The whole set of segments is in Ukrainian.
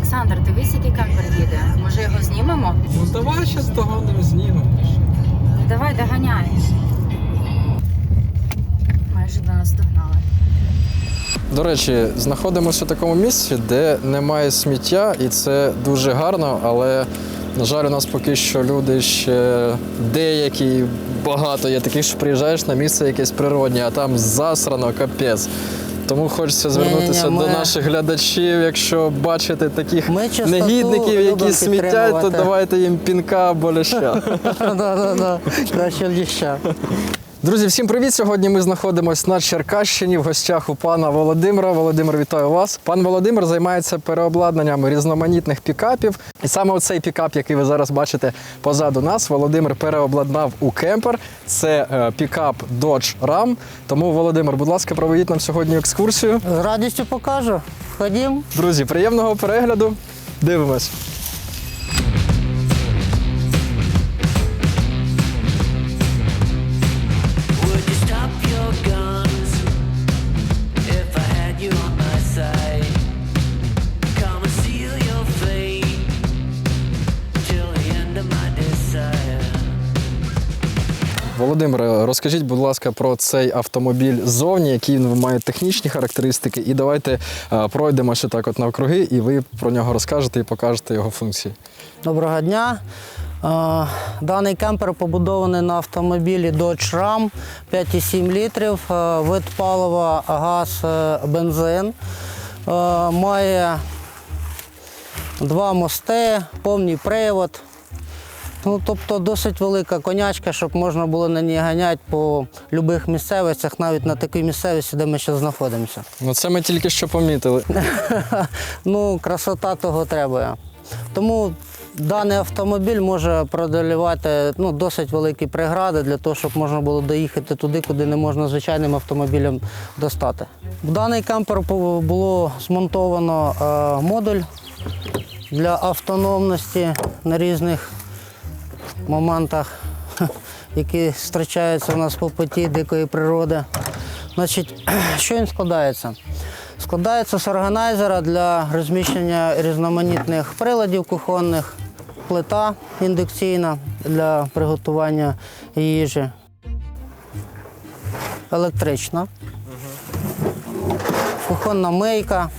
Олександр, дивись, який кампер їде. Може його знімемо? Ну давай зараз догонимо, знімемо. Ну, Давай, доганяй. Майже до нас догнали. До речі, знаходимося в такому місці, де немає сміття, і це дуже гарно, але, на жаль, у нас поки що люди ще деякі багато є таких, що приїжджаєш на місце якесь природнє, а там засрано капець. Тому хочеться звернутися Ні-ні-ні, ми- до наших глядачів. Якщо бачите таких Ми чистоту негідників, які смітять, то підтримувати. давайте їм пінка або. Да-да-да. Краще ліща. Друзі, всім привіт! Сьогодні ми знаходимося на Черкащині в гостях у пана Володимира. Володимир, вітаю вас. Пан Володимир займається переобладнанням різноманітних пікапів. І саме оцей пікап, який ви зараз бачите позаду нас, Володимир переобладнав у кемпер. Це е, пікап Dodge Ram. Тому, Володимир, будь ласка, проведіть нам сьогодні екскурсію. З радістю покажу. Ходім. Друзі, приємного перегляду. Дивимось. Володимире, розкажіть, будь ласка, про цей автомобіль ззовні, які він має технічні характеристики, і давайте е, пройдемося так от навкруги, і ви про нього розкажете і покажете його функції. Доброго дня. Е, Даний кемпер побудований на автомобілі Dodge Ram 5,7 літрів, е, вид палива, газ, бензин. Має два мости, повний привод. Ну, тобто досить велика конячка, щоб можна було на ній ганяти по будь-яких місцевостях, навіть на такій місцевості, де ми зараз знаходимося. Ну, це ми тільки що помітили. Ну, красота того треба. Тому даний автомобіль може продолівати ну, досить великі прегради для того, щоб можна було доїхати туди, куди не можна звичайним автомобілем достати. В даний кемпер було змонтовано е, модуль для автономності на різних моментах, які зустрічаються у нас по поті дикої природи. Значить, що він складається? Складається з органайзера для розміщення різноманітних приладів кухонних, плита індукційна для приготування їжі, електрична, кухонна мийка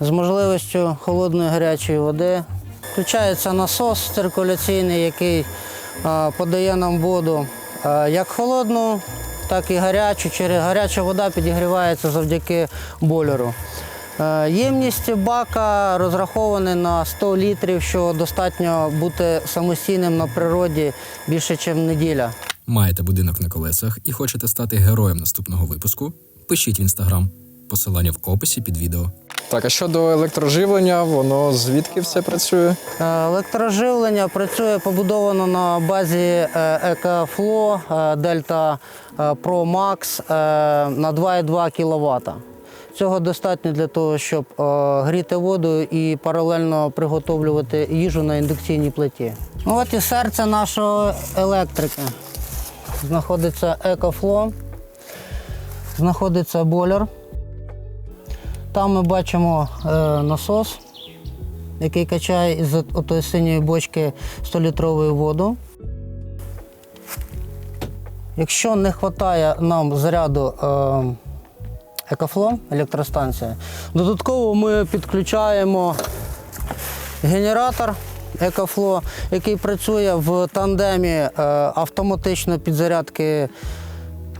з можливістю холодної гарячої води. Включається насос циркуляційний, який подає нам воду як холодну, так і гарячу. Через гаряча вода підігрівається завдяки бойлеру. Е, Ємність бака розрахована на 100 літрів, що достатньо бути самостійним на природі більше, ніж неділя. Маєте будинок на колесах і хочете стати героєм наступного випуску? Пишіть в інстаграм. Посилання в описі під відео. Так, а щодо електроживлення, воно звідки все працює? Е, Електроживлення працює побудовано на базі е, EcoFlow е, е, Pro Max на 2,2 кВт. Цього достатньо для того, щоб гріти воду і паралельно приготовлювати їжу на індукційній плиті. Ну, от і серце нашої електрики. Знаходиться EcoFlow, знаходиться бойлер. Там ми бачимо е, насос, який качає із отої синьої бочки 100-літрової воду. Якщо не вистачає нам заряду е, екофло, електростанції, додатково ми підключаємо генератор екофло, який працює в тандемі е, автоматичної підзарядки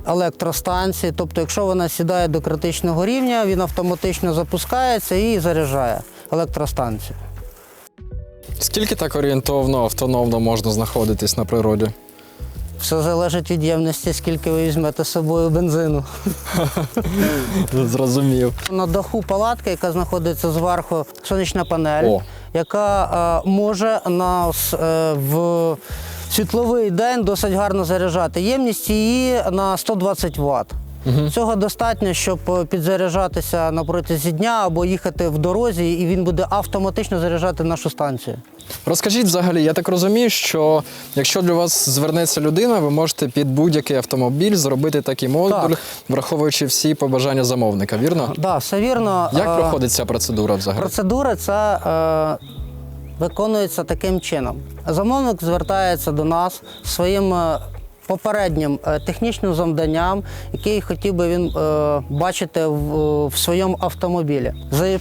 електростанції. Тобто, якщо вона сідає до критичного рівня, він автоматично запускається і заряджає електростанцію. Скільки так орієнтовно автономно можна знаходитись на природі? Все залежить від ємності, скільки ви візьмете з собою бензину. Зрозумів. На даху палатки, яка знаходиться зверху, сонячна панель, О. яка е, може нас е, в світловий день досить гарно заряджати. Ємність її на 120 Вт. Цього достатньо, щоб е, підзаряджатися на протязі дня або їхати в дорозі, і він буде автоматично заряджати нашу станцію. Розкажіть взагалі, я так розумію, що якщо для вас звернеться людина, ви можете під будь-який автомобіль зробити такий модуль, Так. враховуючи всі побажання замовника, вірно? Так, да, все вірно. Як Е, проходить ця процедура взагалі? Процедура ця виконується таким чином. Замовник звертається до нас своїм е, попереднім е, технічним завданням, який хотів би він е, бачити в, в своєму автомобілі.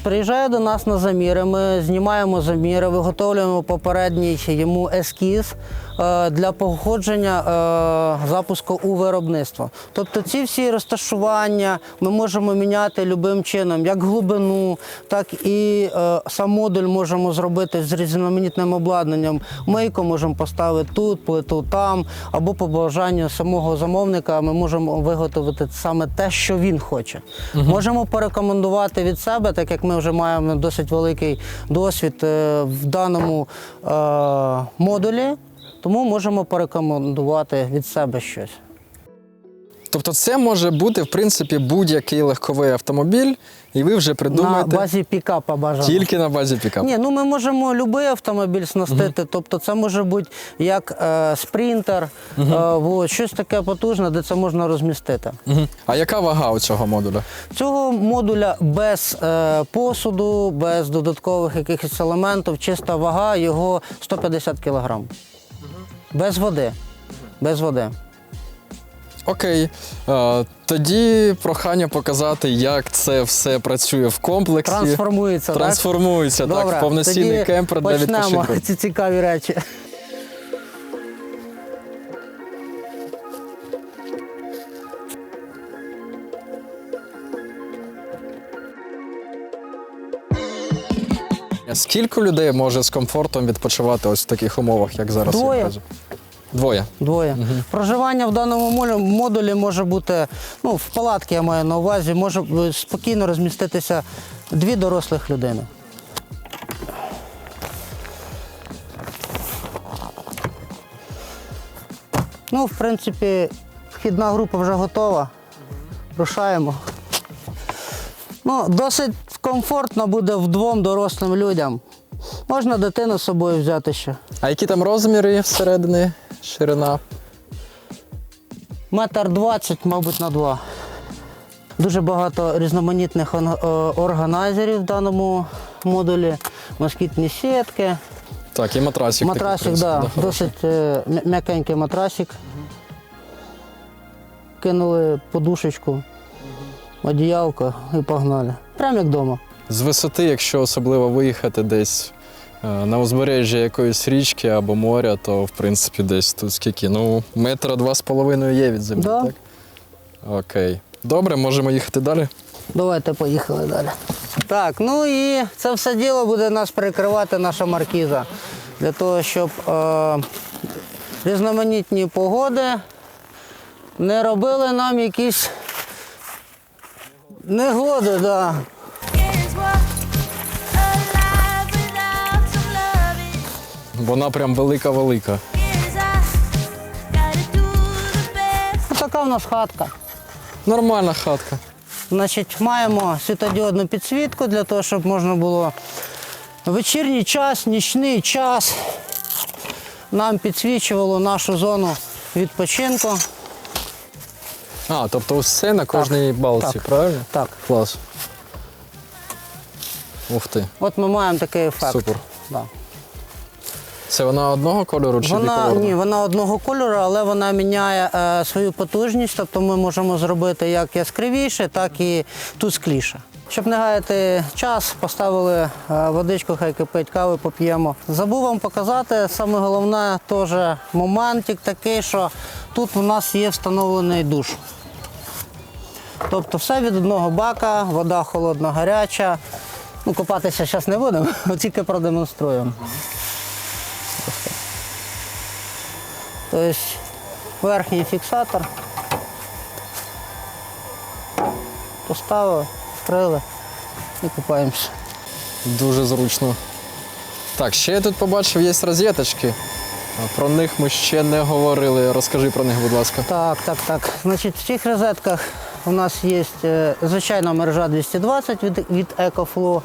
Приїжджає до нас на заміри, ми знімаємо заміри, виготовлюємо попередній йому ескіз е, для походження е, запуску у виробництво. Тобто ці всі розташування ми можемо міняти любим чином, як глибину, так і е, сам модуль можемо зробити з різноманітним обладнанням. Мийку можемо поставити тут, плиту там, або по бажанню самого замовника ми можемо виготовити саме те, що він хоче. Можемо порекомендувати від себе, так як ми вже маємо досить великий досвід е, в даному е, модулі, тому можемо порекомендувати від себе щось. Тобто це може бути, в принципі, будь-який легковий автомобіль, і ви вже придумаєте. На базі пікапа бажано. тільки на базі пікапу. Ні, ну ми можемо будь-який автомобіль снастити. Тобто це може бути як е, спринтер, е, от, щось таке потужне, де це можна розмістити. Мгм. А яка вага у цього модуля? Цього модуля без е, посуду, без додаткових якихось елементів, чиста вага його 150 кг. Без води. Без води. Окей. Е, тоді прохання показати, як це все працює в комплексі. Трансформується. так? Трансформується так, в повноцінний тоді кемпер для почнемо відпочинку. ці цікаві речі. Скільки людей може з комфортом відпочивати ось в таких умовах, як зараз? я Двоє. Двоє. Двоє. Проживання в даному модулі може бути, ну, в палатці я маю на увазі, може спокійно розміститися дві дорослих людини. Ну, в принципі, вхідна група вже готова. Рушаємо. Ну, досить комфортно буде вдвом дорослим людям. Можна дитину з собою взяти ще. А які там розміри всередині? Ширина? Метр двадцять, мабуть, на два. Дуже багато різноманітних е, органайзерів в даному модулі, москітні сітки, Так, і матрасик. матрасик, принципі, да, да, досить е, м'якенький матрасик. Кинули подушечку, одіялко і погнали. Прямо як вдома. З висоти, якщо особливо виїхати десь на узбережжя якоїсь річки або моря, то в принципі десь тут скільки? Ну, метра два з половиною є від землі, Да. так? Окей. Добре, можемо їхати далі. Давайте поїхали далі. Так, ну і це все діло буде нас перекривати наша маркіза. Для того, щоб е, різноманітні погоди не робили нам якісь негоди. Да. Вона прям велика-велика. Така в нас хатка. Нормальна хатка. Значить, маємо світодіодну підсвітку для того, щоб можна було вечірній час, нічний час нам підсвічувало нашу зону відпочинку. А, тобто все на кожній балці, так. правильно? Так. Клас. Ух ти. От ми маємо такий ефект. Супер. Да. Це вона одного кольору чи Вона, біколорна? ні, вона одного кольору, але вона міняє е, свою потужність, тобто ми можемо зробити як яскравіше, так і тускліше. Щоб не гаяти час, поставили е, водичку, хай кипить, кави поп'ємо. Забув вам показати, саме головне теж моментик такий, що тут у нас є встановлений душ. Тобто все від одного бака, вода холодна, гаряча. Ну, купатися зараз не будемо, тільки продемонструємо. Тобто верхній фіксатор. Поставили, вкрили і купаємося. Дуже зручно. Так, ще я тут побачив, є розеточки. Про них ми ще не говорили. Розкажи про них, будь ласка. Так, так, так. Значить, в цих розетках У нас є е, звичайна мережа 220 від, від EcoFlow,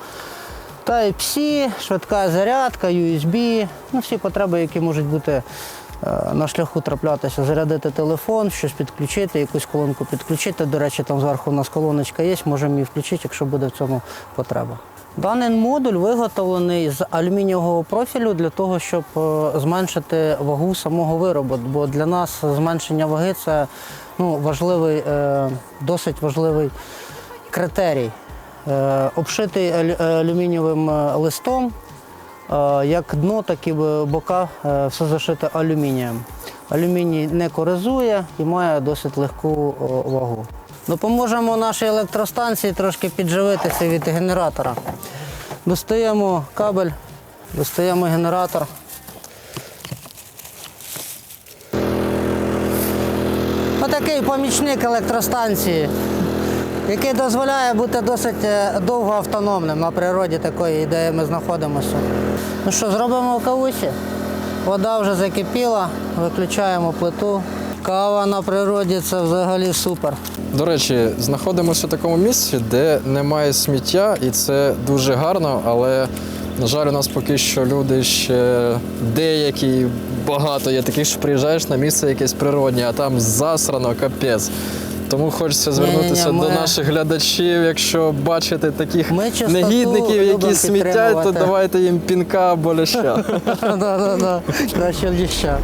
Type-C, швидка зарядка, USB, ну, всі потреби, які можуть бути на шляху траплятися, зарядити телефон, щось підключити, якусь колонку підключити. До речі, там зверху у нас колоночка є, можемо її включити, якщо буде в цьому потреба. Даний модуль виготовлений з алюмінієвого профілю для того, щоб е, зменшити вагу самого виробу. Бо для нас зменшення ваги це ну, важливий, е, досить важливий критерій. Е, Обшитий алюмінієвим е, листом, е, як дно, так і бока, е, все зашите алюмінієм. Алюміній не коризує і має досить легку вагу. Допоможемо нашій електростанції трошки підживитися від генератора. Достаємо кабель, достаємо генератор. Отакий помічник електростанції, який дозволяє бути досить е, довго автономним на природі такої, де ми знаходимося. Ну що, зробимо кавусі? Вода вже закипіла, виключаємо плиту. Кава на природі це взагалі супер. До речі, знаходимося в такому місці, де немає сміття, і це дуже гарно, але, на жаль, у нас поки що люди ще деякі, багато є таких, що приїжджаєш на місце якесь природнє, а там засрано, капець. Тому хочеться звернутися Ні-ні-ні, до ми- наших глядачів. Якщо бачите таких Ми чистоту негідників, які смітять, то підтримувати. давайте їм пінка або ляща. Да-да-да, краще ліща.